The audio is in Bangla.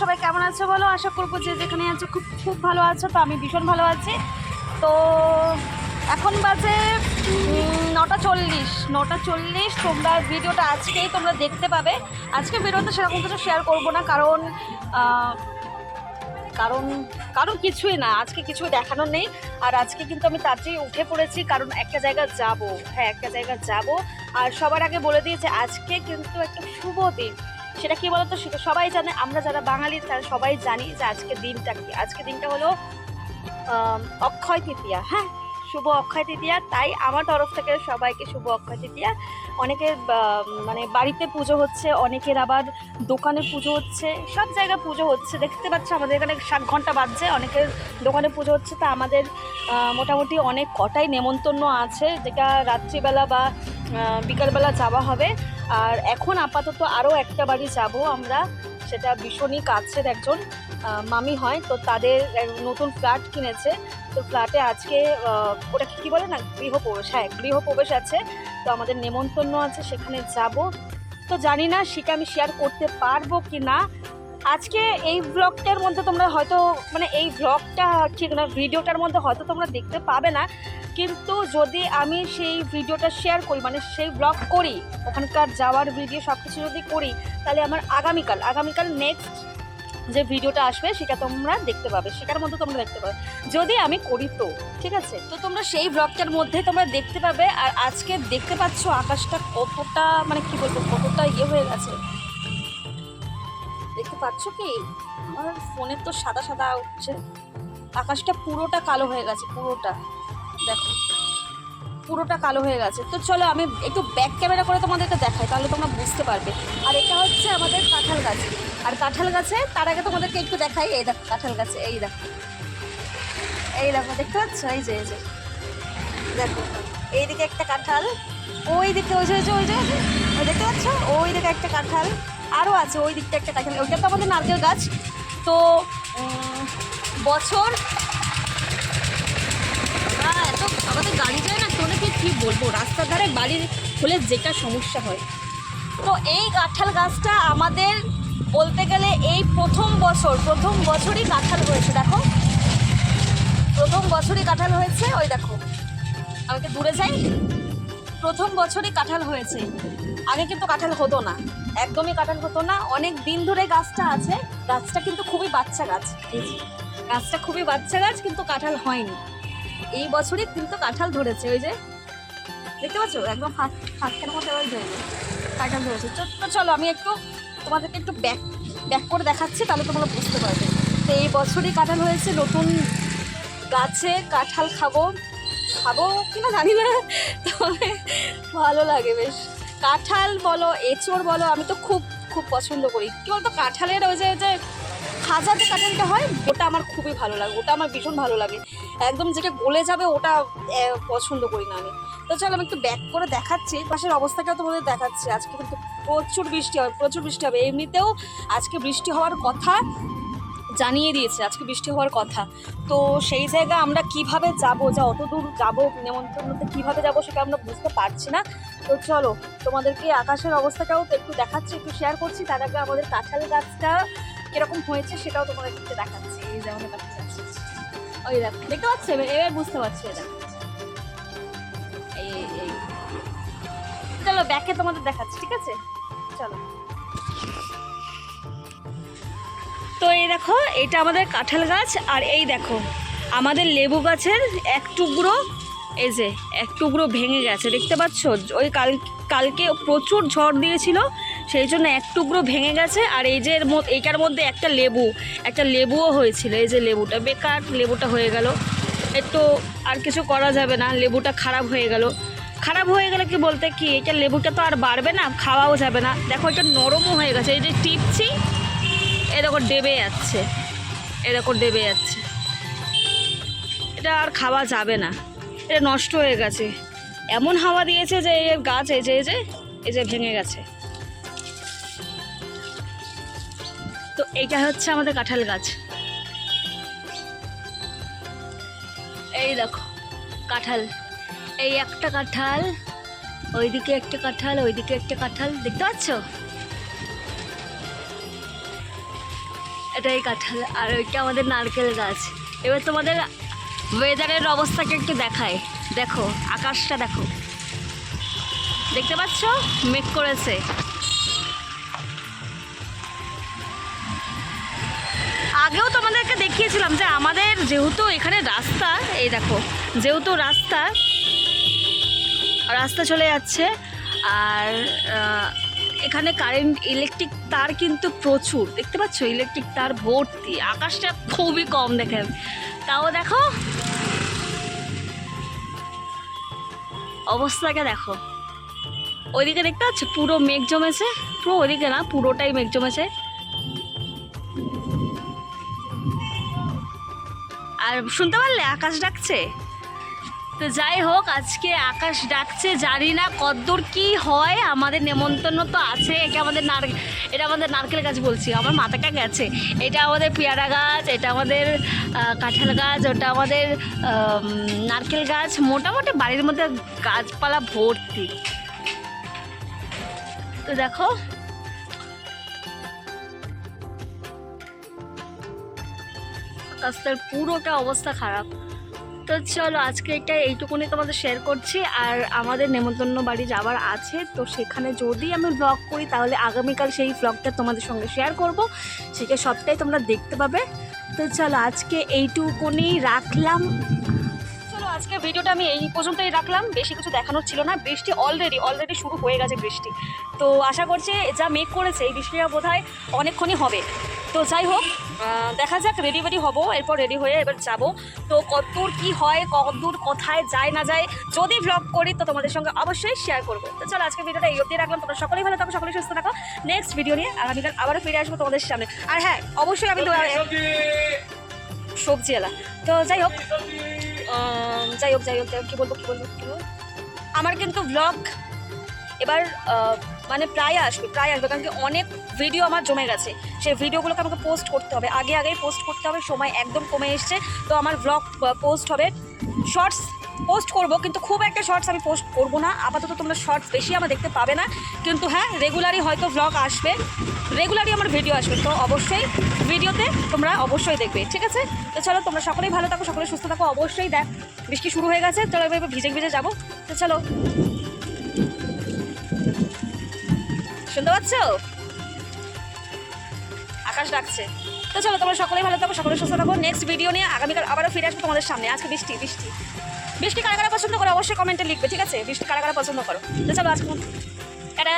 সবাই কেমন আছো বলো? আশা করব যে যেখানে আছো খুব খুব ভালো আছো, তো আমি ভীষণ ভালো আছি। তো এখন বাজে নটা চল্লিশ নটা চল্লিশ। তোমরা ভিডিওটা আজকেই তোমরা দেখতে পাবে। আজকে ভিডিওতে সেরকম কিছু শেয়ার করব না, কারণ কারণ কারণ কিছুই না। আজকে কিছুই দেখানোর নেই। আর আজকে কিন্তু আমি তাড়াতাড়ি উঠে পড়েছি, কারণ একটা জায়গা যাব। হ্যাঁ একটা জায়গা যাব। আর সবার আগে বলে দিয়েছে, আজকে কিন্তু একটা শুভ দিন। সেটা কি বলতো? সেটা সবাই জানে, আমরা যারা বাঙালি তারা সবাই জানি যে আজকে দিনটা কি। আজকে দিনটা হলো অক্ষয় তৃতীয়া হ্যাঁ? শুভ অক্ষয় তৃতীয়া, তাই আমার তরফ থেকে সবাইকে শুভ অক্ষয় তৃতীয়া। অনেকের মানে বাড়িতে পুজো হচ্ছে, অনেকের আবার দোকানে পুজো হচ্ছে, সব জায়গায় পুজো হচ্ছে। দেখতে পাচ্ছ আমাদের এখানে সাত ঘণ্টা বাজছে, অনেকের দোকানে পুজো হচ্ছে, তা আমাদের মোটামুটি অনেক কটাই নেমন্তন্ন আছে, যেটা রাত্রিবেলা বা বিকালবেলা যাওয়া হবে। আর এখন আপাতত আরও একটা বাড়ি যাব আমরা, সেটা ভীষণই কাছের একজন মামি হয়, তো তাদের নতুন ফ্ল্যাট কিনেছে। তো ফ্ল্যাটে আজকে ওটা কী বলে না, গৃহপ্রবেশ হ্যাঁ গৃহপ্রবেশ আছে, তো আমাদের নেমন্তন্ন আছে, সেখানে যাব। তো জানি না সেটা আমি শেয়ার করতে পারব কি না। আজকে এই ব্লগটার মধ্যে তোমরা হয়তো মানে এই ব্লগটা ঠিক না ভিডিওটার মধ্যে হয়তো তোমরা দেখতে পাবে না কিন্তু যদি আমি সেই ভিডিওটা শেয়ার করি মানে সেই ব্লগ করি, ওখানকার যাওয়ার ভিডিও সব কিছু যদি করি, তাহলে আমার আগামীকাল আগামীকাল নেক্সট যে ভিডিওটা আসবে, সেটা তোমরা দেখতে পাবে, সেটার মধ্যে তোমরা দেখতে পাবে। যদি আমি করি তো, ঠিক আছে? তো তোমরা সেই ব্লগটার মধ্যে তোমরা দেখতে পাবে, আর আজকে দেখতে পাচ্ছ আকাশটা কতটা মানে কি বলব, কতটা ইয়ে হয়ে গেছে। দেখতে পাচ্ছ কি? আমার ফোনের তো সাদা সাদা উঠছে। আকাশটা পুরোটা কালো হয়ে গেছে, পুরোটা। দেখো। পুরোটা কালো হয়ে গেছে। তো চলো আমি একটু ব্যাক ক্যামেরা করে তোমাদেরকে দেখাই, তাহলে তোমরা বুঝতে পারবে। আর এটা হচ্ছে আমাদের কাঁঠাল গাছ। আর কাঁঠাল গাছে, তার আগে তোমাদেরকে একটু দেখাই, এই দেখো কাঁঠাল গাছে, এই দেখো। এই দেখো, দেখতে পাচ্ছ? এই যে এই যে। দেখো, এইদিকে একটা কাঁঠাল ওই দিকে ওই যে ওই যে ওই যে, ওই দেখতে পাচ্ছ? ওই দিকে একটা কাঁঠাল আরও আছে ওই দিকটা একটা কাঁঠাল। ওইটা তো আমাদের নারকেল গাছ। তো বছর আমাদের গাড়ি যায় না তোদেরকে কী বলব? রাস্তার ধারে বাড়ির হলে যেটা সমস্যা হয়। তো এই কাঁঠাল গাছটা আমাদের বলতে গেলে এই প্রথম বছর, প্রথম বছরই কাঁঠাল হয়েছে, দেখো। প্রথম বছরই কাঁঠাল হয়েছে, ওই দেখো। আমাকে দূরে যাই। প্রথম বছরই কাঁঠাল হয়েছে। আগে কিন্তু কাঁঠাল হতো না। একদমই কাঁঠাল হতো না। অনেক দিন ধরে গাছটা আছে। গাছটা কিন্তু খুবই বাচ্চা গাছ। গাছটা খুবই বাচ্চা গাছ, কিন্তু কাঁঠাল হয়নি। এই বছরই কিন্তু কাঁঠাল ধরেছে, ওই যে। দেখতে পাচ্ছ? একদম হাত হাতখানের মধ্যে ওই যে কাঁঠাল ধরেছে। তো চলো, আমি একটু তোমাদেরকে একটু ব্যাক ব্যাক করে দেখাচ্ছি, তাহলে তোমরা বুঝতে পারবে। তো এই বছরই কাঁঠাল হয়েছে, নতুন গাছে কাঁঠাল খাব খাব কিনা জানি না, তবে ভালো লাগে বেশ। কাঁঠাল বলো, এঁচড় বলো, আমি তো খুব খুব পছন্দ করি। কী বলতো, কাঁঠালের ওই যে খাজা যে হয়, ওটা আমার খুবই ভালো লাগে, ওটা আমার ভীষণ ভালো লাগে। একদম যেটা গলে যাবে, ওটা পছন্দ করি না আমি। তো চলো, আমি একটু ব্যাক করে দেখাচ্ছি। পাশের অবস্থাটাও তোমাদের দেখাচ্ছি। আজকে কিন্তু প্রচুর বৃষ্টি হবে, প্রচুর বৃষ্টি হবে। এমনিতেও আজকে বৃষ্টি হওয়ার কথা জানিয়ে দিয়েছে, আজকে বৃষ্টি হওয়ার কথা। তো সেই জায়গা আমরা কীভাবে যাব, যা অত দূর যাব নেমন্তন্নতে কীভাবে যাব, সেটা আমরা বুঝতে পারছি না। তো চলো, তোমাদেরকে আকাশের অবস্থাটাও একটু দেখাচ্ছি, একটু শেয়ার করছি। তার আগে আমাদের কাঁঠাল গাছটা কীরকম হয়েছে সেটাও তোমাদেরকে দেখাচ্ছি। এই যে আমাদের যাচ্ছে ওই দেখো দেখতে পাচ্ছ? এবার বুঝতে পারছি এটা। এই, এই। চলো ব্যাকে তোমাদের দেখাচ্ছি ঠিক আছে? চলো। তো এই দেখো এটা আমাদের কাঁঠাল গাছ আর এই দেখো আমাদের লেবু গাছের এক টুকরো এই যে এক টুকরো ভেঙে গেছে। দেখতে পাচ্ছ? ওই কাল কালকে প্রচুর ঝড় দিয়েছিল সেই জন্য এক টুকরো ভেঙে গেছে। আর এই যে এর এইটার মধ্যে একটা লেবু, একটা লেবুও হয়েছিল, এই যে লেবুটা। বেকার লেবুটা হয়ে গেল। একটু আর কিছু করা যাবে না, লেবুটা খারাপ হয়ে গেল। খারাপ হয়ে গেলে কি বলতে, কি এটা লেবুটা তো আর বাড়বে না, খাওয়াও যাবে না। দেখো, এটা নরমও হয়ে গেছে। এই যে টিপছি এরকম ডেবে যাচ্ছে। এরকম ডেবে যাচ্ছে। এটা আর খাওয়া যাবে না। এটা নষ্ট হয়ে গেছে। এমন হাওয়া দিয়েছে যে এর গাছ, এই যে এই যে এই যে ভেঙে গেছে। তো এইটা হচ্ছে আমাদের কাঁঠাল গাছ। এই দেখো, কাঁঠাল। এই একটা কাঁঠাল, ওইদিকে একটা কাঁঠাল, ওইদিকে একটা কাঁঠাল, দেখতে পাচ্ছ? এটাই কাঁঠাল, আর ওইটা আমাদের নারকেল গাছ। এবার তোমাদের ওয়েদারের অবস্থাকে একটু দেখায়। দেখো, আকাশটা দেখো। দেখতে পাচ্ছ? মেঘ করেছে। আগেও তোমাদেরকে দেখিয়েছিলাম যে আমাদের যেহেতু এখানে রাস্তা, এই দেখো, যেহেতু রাস্তা রাস্তা চলে যাচ্ছে আর এখানে কারেন্ট ইলেকট্রিক তার কিন্তু প্রচুর। দেখতে পাচ্ছ? ইলেকট্রিক তার ভর্তি। আকাশটা খুবই কম দেখেন। তাও দেখো, অবস্থাকে দেখো। ওইদিকে দেখতে পাচ্ছ? পুরো মেঘ জমেছে। পুরো ওইদিকে না, পুরোটাই মেঘ জমেছে। আর শুনতে পারলে আকাশ ডাকছে? তো যাই হোক, আজকে আকাশ ডাকছে, জানি না কদ্দূর কি হয়, আমাদের নেমন্তন্ন তো আছে একে আমাদের নার, এটা আমাদের নারকেল গাছ বলছি, আমার মাথাটা গেছে। এটা আমাদের পেয়ারা গাছ, এটা আমাদের কাঁঠাল গাছ, ওটা আমাদের নারকেল গাছ, মোটামুটি বাড়ির মধ্যে গাছপালা ভর্তি। তো দেখো রাস্তার পুরোটা অবস্থা খারাপ। তো চলো, আজকে এটা এইটুকুনি তোমাদের শেয়ার করছি। আর আমাদের নেমন্তন্ন বাড়ি যাওয়ার আছে, তো সেখানে যদি আমি ব্লগ করি, তাহলে আগামীকাল সেই ব্লগটা তোমাদের সঙ্গে শেয়ার করব। সেটা সবটাই তোমরা দেখতে পাবে। তো চলো, আজকে এইটুকুনি রাখলাম। চলো, আজকে ভিডিওটা আমি এই পর্যন্তই রাখলাম। বেশি কিছু দেখানোর ছিল না। বৃষ্টি অলরেডি অলরেডি শুরু হয়ে গেছে বৃষ্টি। তো আশা করছি, যা মেঘ করেছে, এই বৃষ্টিটা বোধ হয় অনেকক্ষণই হবে। তো যাই হোক দেখা যাক রেডি রেডি হব এরপর রেডি হয়ে এবার যাব। তো কতদূর কি হয় কতদূর কোথায় যায় না যায় যদি ব্লগ করি তো তোমাদের সঙ্গে অবশ্যই শেয়ার করব। তো চলো আজকে ভিডিওটা এই অবধি রাখলাম। তোমরা সকলেই ভালো থাকো সকলেই সুস্থ থাকো। নেক্সট ভিডিও নিয়ে আগামীকাল আবারও ফিরে আসব তোমাদের সামনে। আর হ্যাঁ অবশ্যই আমি তো- সবজিওয়ালা তো যাই হোক যাই হোক যাই হোক যাই হোক, কী বলব কী বলব কী বলব? আমার কিন্তু ব্লগ এবার মানে প্রায় আসবে প্রায় আসবে কারণ কি অনেক ভিডিও আমার জমে গেছে। সেই ভিডিওগুলোকে আমাকে পোস্ট করতে হবে। আগে আগেই পোস্ট করতে হবে, সময় একদম কমে এসছে। তো আমার ব্লগ পোস্ট হবে। শর্টস পোস্ট করব, কিন্তু খুব একটা শর্টস আমি পোস্ট করব না। আপাতত তোমরা শর্টস বেশি আমার দেখতে পাবে না। কিন্তু হ্যাঁ রেগুলারই হয়তো ব্লগ আসবে। রেগুলারই আমার ভিডিও আসবে। তো অবশ্যই ভিডিওতে তোমরা অবশ্যই দেখবে, ঠিক আছে? তো চলো, তোমরা সকলেই ভালো থাকো, সকলে সুস্থ থাকো। অবশ্যই দেখ, বৃষ্টি শুরু হয়ে গেছে। চলো, এবার ভিজে ভিজে যাব। তো চলো। শুনতে পাচ্ছ? আকাশ ডাকছে। তো চলো, তোমরা সকলেই ভালো থাকো, সকলে সুস্থ থাকো। নেক্সট ভিডিও নিয়ে আগামীকাল আবারও ফিরে আসব তোমাদের সামনে। আজকে বৃষ্টি বৃষ্টি। বৃষ্টি কারা কারা পছন্দ করো অবশ্যই কমেন্টে লিখবে, ঠিক আছে? বৃষ্টি কারা কারা পছন্দ করো? তো চলো, আজকে টাটা!